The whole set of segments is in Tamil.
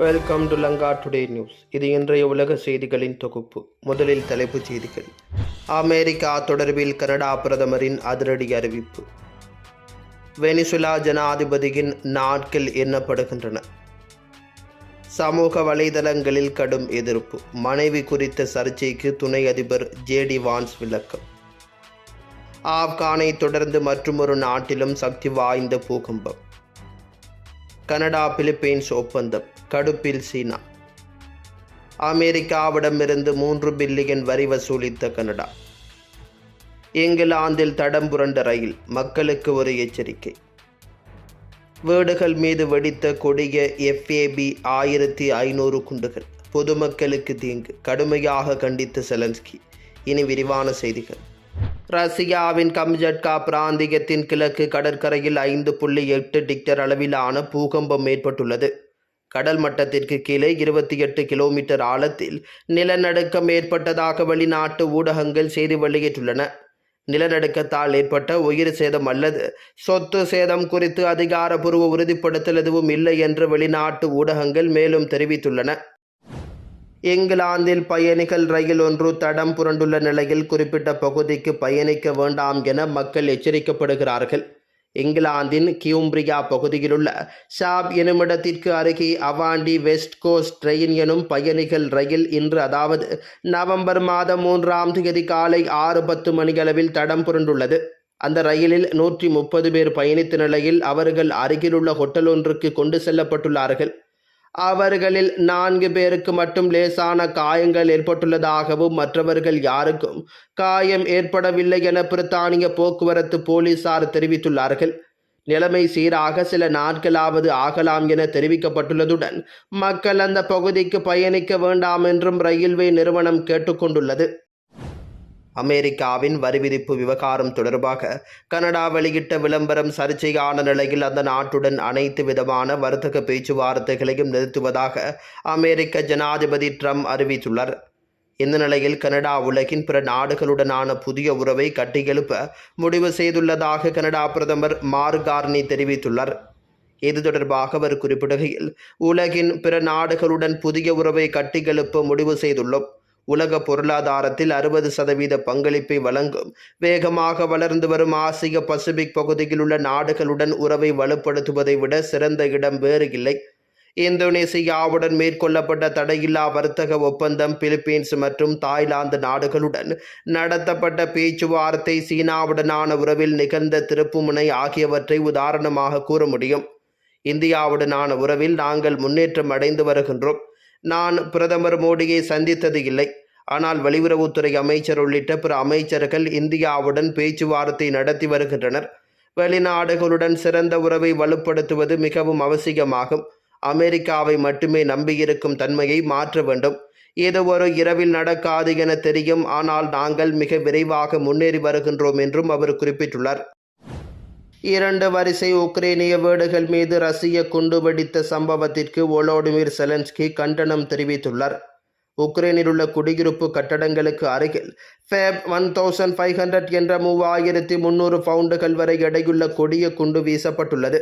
Welcome to Lanka today news இது இன்றைய உலக செய்திகளின் தொகுப்பு. முதலில் தலைப்புச் செய்திகள். அமெரிக்கா தொடர்பில் கனடா பிரதமரின் அதிரடி அறிவிப்பு. வெனிசுலா ஜனாதிபதியின் நாட்கள் எண்ணப்படுகின்றன. சமூக வலைதளங்களில் கடும் எதிர்ப்பு. மனைவி குறித்த சர்ச்சைக்கு துணை அதிபர் ஜேடி வான்ஸ் விளக்கம். ஆப்கானை தொடர்ந்து மற்றுமொரு நாட்டிலும் சக்தி வாய்ந்த பூகம்பம். கனடா பிலிப்பைன்ஸ் ஒப்பந்தம் கடுப்பில் சீனா. அமெரிக்காவிடமிருந்து மூன்று பில்லியன் வரி வசூலித்த கனடா. இங்கிலாந்தில் தடம் புரண்ட ரயில் மக்களுக்கு ஒரு எச்சரிக்கை. வீடுகள் மீது வெடித்த கொடிய எஃப்ஏபி ஆயிரத்தி ஐநூறு குண்டுகள். பொதுமக்களுக்கு தீங்கு. கடுமையாக கண்டித்த செலன்ஸ்கி. இனி விரிவான செய்திகள். ரஷ்யாவின் கம்ஜட்கா பிராந்தியத்தின் கிழக்கு கடற்கரையில் ஐந்து புள்ளி எட்டு டிக்டர் அளவிலான பூகம்பம் ஏற்பட்டுள்ளது. கடல் மட்டத்திற்கு கீழே இருபத்தி எட்டு கிலோமீட்டர் ஆழத்தில் நிலநடுக்கம் ஏற்பட்டதாக வெளிநாட்டு ஊடகங்கள் செய்தி வெளியிட்டுள்ளன. நிலநடுக்கத்தால் ஏற்பட்ட உயிர் சேதம் அல்லது சொத்து சேதம் குறித்து அதிகாரப்பூர்வ உறுதிப்படுத்தல் எதுவும் இல்லை என்று வெளிநாட்டு ஊடகங்கள் மேலும் தெரிவித்துள்ளன. இங்கிலாந்தில் பயணிகள் ரயில் ஒன்று தடம் புரண்டுள்ள நிலையில் குறிப்பிட்ட பகுதிக்கு பயணிக்க வேண்டாம் என மக்கள் எச்சரிக்கப்படுகிறார்கள். இங்கிலாந்தின் கியூம்பிரியா பகுதியிலுள்ள ஷாப் எனுமிடத்திற்கு அருகே அவாண்டி வெஸ்ட் கோஸ்ட் ட்ரெயின் எனும் பயணிகள் ரயில் இன்று அதாவது நவம்பர் மாதம் மூன்றாம் தேதி காலை ஆறு பத்து மணியளவில் தடம் புரண்டுள்ளது. அந்த ரயிலில் நூற்றி முப்பது பேர் பயணித்த நிலையில் அவர்கள் அருகிலுள்ள ஹோட்டல் ஒன்றுக்கு கொண்டு செல்லப்பட்டுள்ளார்கள். அவர்களில் நான்கு பேருக்கு மட்டும் லேசான காயங்கள் ஏற்பட்டுள்ளதாகவும் மற்றவர்கள் யாருக்கும் காயம் ஏற்படவில்லை என பிரித்தானிய போக்குவரத்து போலீசார் தெரிவித்துள்ளார்கள். நிலைமை சீராக சில நாட்களாவது ஆகலாம் என தெரிவிக்கப்பட்டுள்ளதுடன் மக்கள் அந்த பகுதிக்கு பயணிக்க வேண்டாம் என்றும் ரயில்வே நிறுவனம் கேட்டுக்கொண்டுள்ளது. அமெரிக்காவின் வரிவிதிப்பு விவகாரம் தொடர்பாக கனடா வெளியிட்ட விளம்பரம் சர்ச்சையான நிலையில் அந்த நாட்டுடன் அனைத்து விதமான வர்த்தக பேச்சுவார்த்தைகளையும் நிறுத்துவதாக அமெரிக்க ஜனாதிபதி ட்ரம்ப் அறிவித்துள்ளார். இந்த நிலையில் கனடா உலகின் பிற நாடுகளுடனான புதிய உறவை கட்டியெழுப்ப முடிவு செய்துள்ளதாக கனடா பிரதமர் மார்கார்னி தெரிவித்துள்ளார். இது தொடர்பாக அவர் குறிப்பிடுகையில் உலகின் பிற நாடுகளுடன் புதிய உறவை கட்டியெழுப்ப முடிவு செய்துள்ளோம். உலக பொருளாதாரத்தில் அறுபது சதவீத பங்களிப்பை வழங்கும் வேகமாக வளர்ந்து வரும் ஆசிய பசிபிக் பகுதியில் உள்ள நாடுகளுடன் உறவை வலுப்படுத்துவதை விட சிறந்த இடம் வேறு இல்லை. இந்தோனேசியாவுடன் மேற்கொள்ளப்பட்ட தடையில்லா வர்த்தக ஒப்பந்தம் பிலிப்பீன்ஸ் மற்றும் தாய்லாந்து நாடுகளுடன் நடத்தப்பட்ட பேச்சுவார்த்தை சீனாவுடனான உறவில் நிகழ்ந்த திருப்புமுனை ஆகியவற்றை உதாரணமாக கூற முடியும். இந்தியாவுடனான உறவில் நாங்கள் முன்னேற்றம் அடைந்து வருகின்றோம். நான் பிரதமர் மோடியை சந்தித்தது இல்லை. ஆனால் வெளியுறவுத்துறை அமைச்சர் உள்ளிட்ட பிற அமைச்சர்கள் இந்தியாவுடன் பேச்சுவார்த்தை நடத்தி வருகின்றனர். வெளிநாடுகளுடன் சிறந்த உறவை வலுப்படுத்துவது மிகவும் அவசியமாகும். அமெரிக்காவை மட்டுமே நம்பியிருக்கும் தன்மையை மாற்ற வேண்டும். இது ஒரு இரவில் நடக்காது என தெரியும். ஆனால் நாங்கள் மிக விரைவாக முன்னேறி வருகின்றோம் என்றும் அவர் குறிப்பிட்டுள்ளார். இரண்டு வரிசை உக்ரைனிய வீடுகள் மீது ரஷ்ய குண்டு வெடித்த சம்பவத்திற்கு ஒலோடிமிர் செலன்ஸ்கி கண்டனம் தெரிவித்துள்ளார். உக்ரைனில் உள்ள குடியிருப்பு கட்டடங்களுக்கு அருகில் ஃபேப் ஒன் தௌசண்ட் ஃபைவ் ஹண்ட்ரட் என்ற மூவாயிரத்தி முந்நூறு பவுண்டுகள் வரை எடையுள்ள கொடிய குண்டு வீசப்பட்டுள்ளது.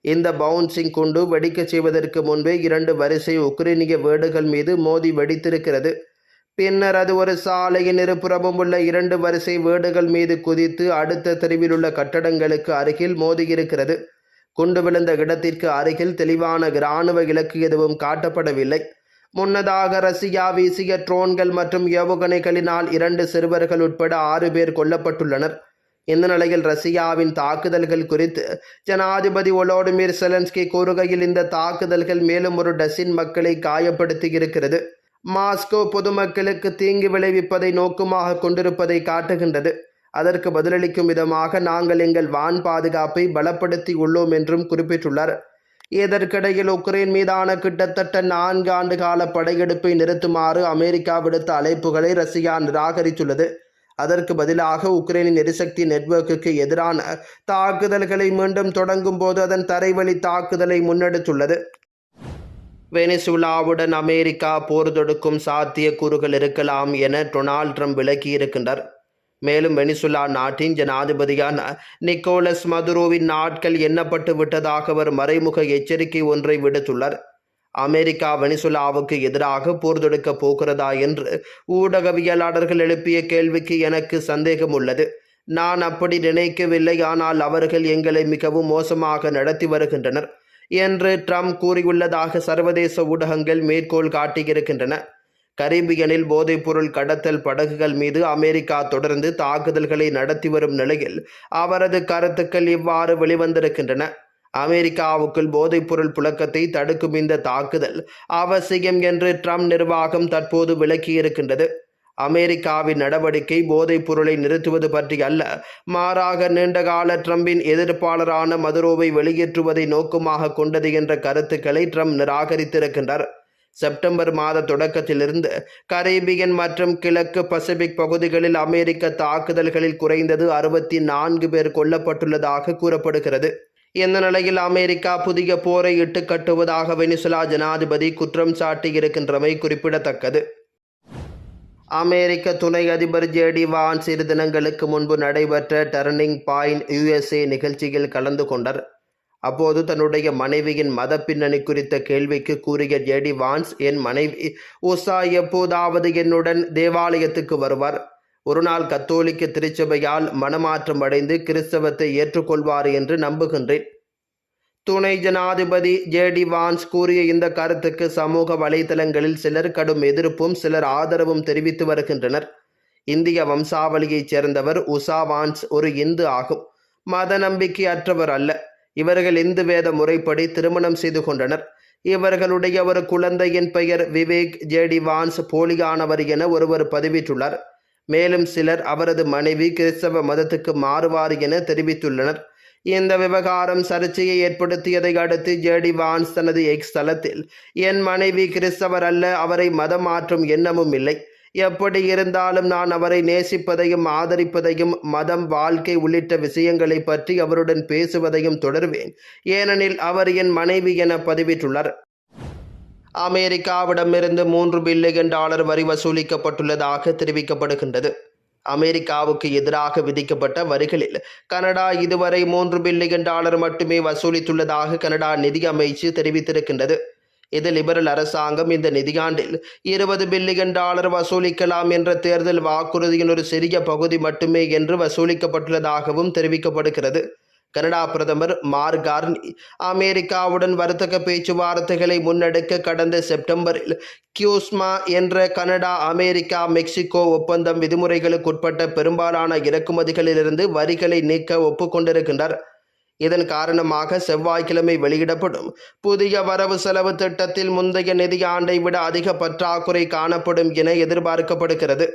இந்த பவுன்சிங் குண்டு வெடிக்கச் செய்வதற்கு முன்பே இரண்டு வரிசை உக்ரைனிய வீடுகள் மீது மோதி வெடித்திருக்கிறது. பின்னர் அது ஒரு சாலையின் இருபுறமும் உள்ள இரண்டு வரிசை வீடுகள் மீது குதித்து அடுத்த தெருவில் உள்ள கட்டடங்களுக்கு அருகில் மோதியிருக்கிறது. குண்டு விழுந்த இடத்திற்கு அருகில் தெளிவான இராணுவ இலக்கு எதுவும் காட்டப்படவில்லை. முன்னதாக ரஷ்யா வீசிய ட்ரோன்கள் மற்றும் ஏவுகணைகளினால் இரண்டு சிறுவர்கள் உட்பட ஆறு பேர் கொல்லப்பட்டுள்ளனர். இந்த நிலையில் ரஷ்யாவின் தாக்குதல்கள் குறித்து ஜனாதிபதி ஒலோடிமிர் செலன்ஸ்கி கூறுகையில் இந்த தாக்குதல்கள் மேலும் ஒரு டசின் மக்களை காயப்படுத்தியிருக்கிறது மாஸ்கோ பொதுமக்களுக்கு தீங்கு விளைவிப்பதை நோக்கமாக கொண்டிருப்பதை காட்டுகின்றது. அதற்கு பதிலளிக்கும் விதமாக நாங்கள் எங்கள் வான் பாதுகாப்பை பலப்படுத்தி உள்ளோம் என்றும் குறிப்பிட்டுள்ளார். இதற்கிடையில் உக்ரைன் மீதான கிட்டத்தட்ட நான்கு ஆண்டு கால படையெடுப்பை நிறுத்துமாறு அமெரிக்கா விடுத்த அழைப்புகளை ரஷ்யா நிராகரித்துள்ளது. அதற்கு பதிலாக உக்ரைனின் எரிசக்தி நெட்வொர்க்குக்கு எதிரான தாக்குதல்களை மீண்டும் தொடங்கும் போது அதன் தரைவழி தாக்குதலை முன்னெடுத்துள்ளது. வெனிசுலாவுடன் அமெரிக்கா போர் தொடுக்கும் சாத்தியக்கூறுகள் இருக்கலாம் என டொனால்ட் ட்ரம்ப் விளக்கியிருக்கின்றார். மேலும் வெனிசுலா நாட்டின் ஜனாதிபதியான நிக்கோலஸ் மதுரோவின் நாட்கள் எண்ணப்பட்டு விட்டதாக அவர் மறைமுக எச்சரிக்கை ஒன்றை விடுத்துள்ளார். அமெரிக்கா வெனிசுலாவுக்கு எதிராக போர் தொடுக்க போகிறதா என்று ஊடகவியலாளர்கள் எழுப்பிய கேள்விக்கு எனக்கு சந்தேகம் உள்ளது நான் அப்படி நினைக்கவில்லை ஆனால் அவர்கள் எங்களை மிகவும் மோசமாக நடத்தி வருகின்றனர். என்று ட்ரம்ப் கூறியுள்ளதாக சர்வதேச ஊடகங்கள் மேற்கோள் காட்டியிருக்கின்றன. கரீபியனில் போதைப்பொருள் கடத்தல் படகுகள் மீது அமெரிக்கா தொடர்ந்து தாக்குதல்களை நடத்தி வரும் நிலையில் அவரது கருத்துக்கள் இவ்வாறு வெளிவந்திருக்கின்றன. அமெரிக்காவுக்குள் போதைப்பொருள் புழக்கத்தை தடுக்கும் இந்த தாக்குதல் அவசியம் என்று ட்ரம்ப் நிர்வாகம் தற்போது விளக்கியிருக்கின்றது. அமெரிக்காவின் நடவடிக்கை போதைப் பொருளை நிறுத்துவது பற்றி அல்ல. மாறாக நீண்டகால ட்ரம்பின் எதிர்ப்பாளரான மதுரோவை வெளியேற்றுவதை நோக்கமாக கொண்டது என்ற கருத்துக்களை ட்ரம்ப் நிராகரித்திருக்கின்றார். செப்டம்பர் மாத தொடக்கத்திலிருந்து கரீபியன் மற்றும் கிழக்கு பசிபிக் பகுதிகளில் அமெரிக்க தாக்குதல்களில் குறைந்தது அறுபத்தி நான்கு பேர் கொல்லப்பட்டுள்ளதாக கூறப்படுகிறது. இந்த நிலையில் அமெரிக்கா புதிய போரை இட்டுக்கட்டுவதாக வெனிசுலா ஜனாதிபதி குற்றம் சாட்டியிருக்கின்றமை குறிப்பிடத்தக்கது. அமெரிக்க துணை அதிபர் ஜேடி வான் சிறு தினங்களுக்கு முன்பு நடைபெற்ற டர்னிங் பாயிண்ட் யுஎஸ்ஏ நிகழ்ச்சியில் கலந்து கொண்டார். அப்போது தன்னுடைய மனைவியின் மத பின்னணி குறித்த கேள்விக்கு கூறிய ஜேடி வான்ஸ் என் மனைவி உஷா எப்போதாவது என்னுடன் தேவாலயத்துக்கு வருவார். ஒரு நாள் கத்தோலிக்க திருச்சபையால் மனமாற்றம் அடைந்து கிறிஸ்தவத்தை ஏற்றுக்கொள்வார் என்று நம்புகின்றேன். துணை ஜனாதிபதி ஜேடி வான்ஸ் கூறிய இந்த கருத்துக்கு சமூக வலைதளங்களில் சிலர் கடும் எதிர்ப்பும் சிலர் ஆதரவும் தெரிவித்து வருகின்றனர். இந்திய வம்சாவளியைச் சேர்ந்தவர் உஷா வான்ஸ் ஒரு இந்து ஆகும். மத நம்பிக்கை அற்றவர் அல்ல. இவர்கள் இந்து வேத முறைப்படி திருமணம் செய்து கொண்டனர். இவர்களுடைய ஒரு குழந்தையின் பெயர் விவேக் ஜேடி வான்ஸ் போலியானவர் என ஒருவர் பதிவிட்டுள்ளார். மேலும் சிலர் அவரது மனைவி கிறிஸ்தவ மதத்துக்கு மாறுவார் என தெரிவித்துள்ளனர். இந்த விவகாரம் சர்ச்சையை ஏற்படுத்தியதை அடுத்து ஜேடி வான்ஸ் தனது எக்ஸ் தளத்தில் என் மனைவி கிறிஸ்தவர் அல்ல அவரை மதம் மாற்றும் எண்ணமும் இல்லை. எப்படி இருந்தாலும் நான் அவரை நேசிப்பதையும் ஆதரிப்பதையும் மதம் வாழ்க்கை உள்ளிட்ட விஷயங்களை பற்றி அவருடன் பேசுவதையும் தொடர்வேன். ஏனெனில் அவர் என் மனைவி என பதிவிட்டுள்ளார். அமெரிக்காவிடமிருந்து மூன்று பில்லியன் டாலர் வரி வசூலிக்கப்பட்டுள்ளதாக தெரிவிக்கப்படுகின்றது. அமெரிக்காவுக்கு எதிராக விதிக்கப்பட்ட வரிகளில் கனடா இதுவரை மூன்று பில்லியன் டாலர் மட்டுமே வசூலித்துள்ளதாக கனடா நிதி அமைச்சு தெரிவித்திருக்கின்றது. இது லிபரல் அரசாங்கம் இந்த நிதியாண்டில் இருபது பில்லியன் டாலர் வசூலிக்கலாம் என்ற தேர்தல் வாக்குறுதியின் ஒரு சிறிய பகுதி மட்டுமே என்று வசூலிக்கப்பட்டுள்ளதாகவும் தெரிவிக்கப்படுகிறது. கனடா பிரதமர் மார்கார்ன் அமெரிக்காவுடன் வர்த்தக பேச்சுவார்த்தைகளை முன்னெடுக்க கடந்த செப்டம்பரில் கியூஸ்மா என்ற கனடா அமெரிக்கா மெக்சிகோ ஒப்பந்தம் விதிமுறைகளுக்கு உட்பட்ட பெரும்பாலான இறக்குமதிகளிலிருந்து வரிகளை நீக்க ஒப்புக்கொண்டிருக்கின்றார் இதன் காரணமாக செவ்வாய்க்கிழமை வெளியிடப்படும் புதிய வரவு செலவு திட்டத்தில் முந்தைய நிதியாண்டை விட அதிக பற்றாக்குறை காணப்படும் என எதிர்பார்க்கப்படுகிறது.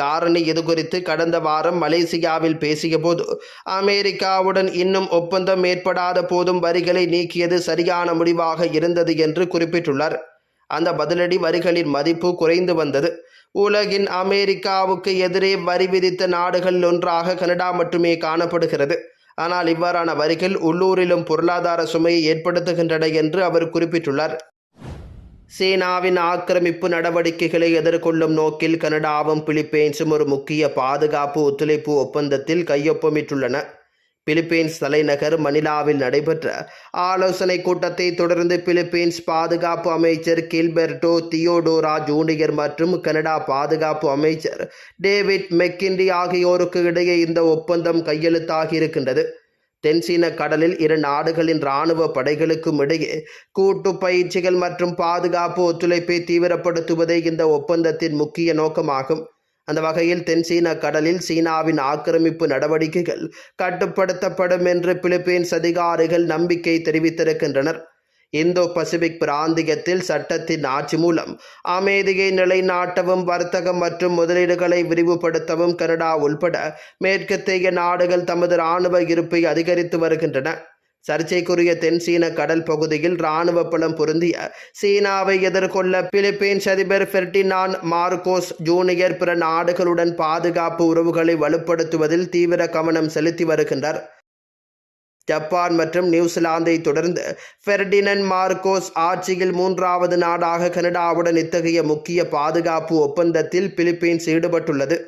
காரணி இது குறித்து கடந்த வாரம் மலேசியாவில் பேசியபோது அமெரிக்காவுடன் இன்னும் ஒப்பந்தம் ஏற்படாத போதும் வரிகளை நீக்கியது சரியான முடிவாக இருந்தது என்று குறிப்பிட்டுள்ளார். அந்த பதிலடி வரிகளின் மதிப்பு குறைந்து வந்தது. உலகின் அமெரிக்காவுக்கு எதிரே வரி விதித்த நாடுகளில் ஒன்றாக கனடா மட்டுமே காணப்படுகிறது. ஆனால் இவ்வாறான வரிகள் உள்ளூரிலும் பொருளாதார சுமையை ஏற்படுத்துகின்றன என்று அவர் குறிப்பிட்டுள்ளார். சீனாவின் ஆக்கிரமிப்பு நடவடிக்கைகளை எதிர்கொள்ளும் நோக்கில் கனடாவும் பிலிப்பைன்ஸும் ஒரு முக்கிய பாதுகாப்பு ஒத்துழைப்பு ஒப்பந்தத்தில் கையொப்பமிட்டுள்ளன. பிலிப்பைன்ஸ் தலைநகர் மணிலாவில் நடைபெற்ற ஆலோசனை கூட்டத்தை தொடர்ந்து பிலிப்பைன்ஸ் பாதுகாப்பு அமைச்சர் கில்பெர்டோ தியோடோரா ஜூனியர் மற்றும் கனடா பாதுகாப்பு அமைச்சர் டேவிட் மெக்கிண்டி ஆகியோருக்கு இடையே இந்த ஒப்பந்தம் கையெழுத்தாகி இருக்கின்றது தென்சீன கடலில் இரு நாடுகளின் இராணுவ படைகளுக்கும் இடையே கூட்டு பயிற்சிகள் மற்றும் பாதுகாப்பு ஒத்துழைப்பை தீவிரப்படுத்துவதே இந்த ஒப்பந்தத்தின் முக்கிய நோக்கமாகும். அந்த வகையில் தென்சீன கடலில் சீனாவின் ஆக்கிரமிப்பு நடவடிக்கைகள் கட்டுப்படுத்தப்படும் என்று பிலிப்பைன்ஸ் அதிகாரிகள் நம்பிக்கை தெரிவித்திருக்கின்றனர். இந்தோ பசிபிக் பிராந்தியத்தில் சட்டத்தின் ஆட்சி மூலம் அமைதியை நிலைநாட்டவும் வர்த்தகம் மற்றும் முதலீடுகளை விரிவுபடுத்தவும் கனடா உள்பட மேற்கத்திய நாடுகள் தமது இராணுவ இருப்பை அதிகரித்து வருகின்றன. சர்ச்சைக்குரிய தென் சீன கடல் பகுதியில் இராணுவ பலம் பொருந்திய சீனாவை எதிர்கொள்ள பிலிப்பைன்ஸ் அதிபர் ஃபெர்டினான் மார்கோஸ் ஜூனியர் பிற நாடுகளுடன் பாதுகாப்பு உறவுகளை வலுப்படுத்துவதில் தீவிர கவனம் செலுத்தி வருகின்றார். ஜப்பான் மற்றும் நியூசிலாந்தை தொடர்ந்து ஃபெர்டினன் மார்க்கோஸ் ஆட்சியில் மூன்றாவது நாடாக கனடாவுடன் இத்தகைய முக்கிய பாதுகாப்பு ஒப்பந்தத்தில் பிலிப்பைன்ஸ் ஈடுபட்டுள்ளது.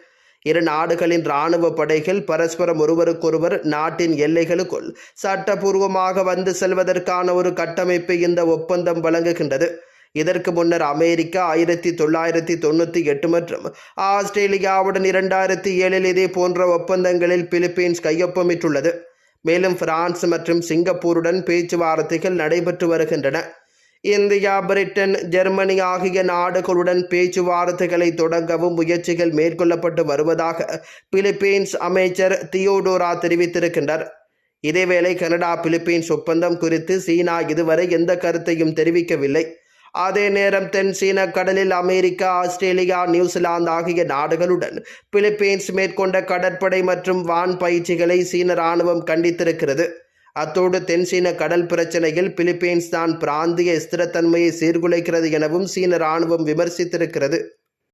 இரு நாடுகளின் இராணுவ படைகள் பரஸ்பரம் ஒருவருக்கொருவர் நாட்டின் எல்லைகளுக்குள் சட்டபூர்வமாக வந்து செல்வதற்கான ஒரு கட்டமைப்பை இந்த ஒப்பந்தம் வழங்குகின்றது. இதற்கு முன்னர் அமெரிக்கா ஆயிரத்தி தொள்ளாயிரத்தி தொண்ணூற்றி எட்டு மற்றும் ஆஸ்திரேலியாவுடன் இரண்டாயிரத்தி ஏழில் இதே போன்ற ஒப்பந்தங்களில் பிலிப்பீன்ஸ் கையொப்பமிட்டுள்ளது. மேலும் பிரான்ஸ் மற்றும் சிங்கப்பூருடன் பேச்சுவார்த்தைகள் நடைபெற்று வருகின்றன. இந்தியா பிரிட்டன் ஜெர்மனி ஆகிய நாடுகளுடன் பேச்சுவார்த்தைகளை தொடங்கவும் முயற்சிகள் மேற்கொள்ளப்பட்டு வருவதாக பிலிப்பீன்ஸ் அமைச்சர் தியோடோரா தெரிவித்திருக்கின்றார். இதேவேளை கனடா பிலிப்பீன்ஸ் ஒப்பந்தம் குறித்து சீனா இதுவரை எந்த கருத்தையும் தெரிவிக்கவில்லை. அதே நேரம் தென் சீன கடலில் அமெரிக்கா ஆஸ்திரேலியா நியூசிலாந்து ஆகிய நாடுகளுடன் பிலிப்பீன்ஸ் மேற்கொண்ட கடற்படை மற்றும் வான் பயிற்சிகளை சீன ராணுவம் கண்டித்திருக்கிறது. அத்தோடு தென்சீன கடல் பிரச்சனையில் பிலிப்பீன்ஸ் தான் பிராந்திய ஸ்திரத்தன்மையை சீர்குலைக்கிறது எனவும் சீன ராணுவம் விமர்சித்திருக்கிறது.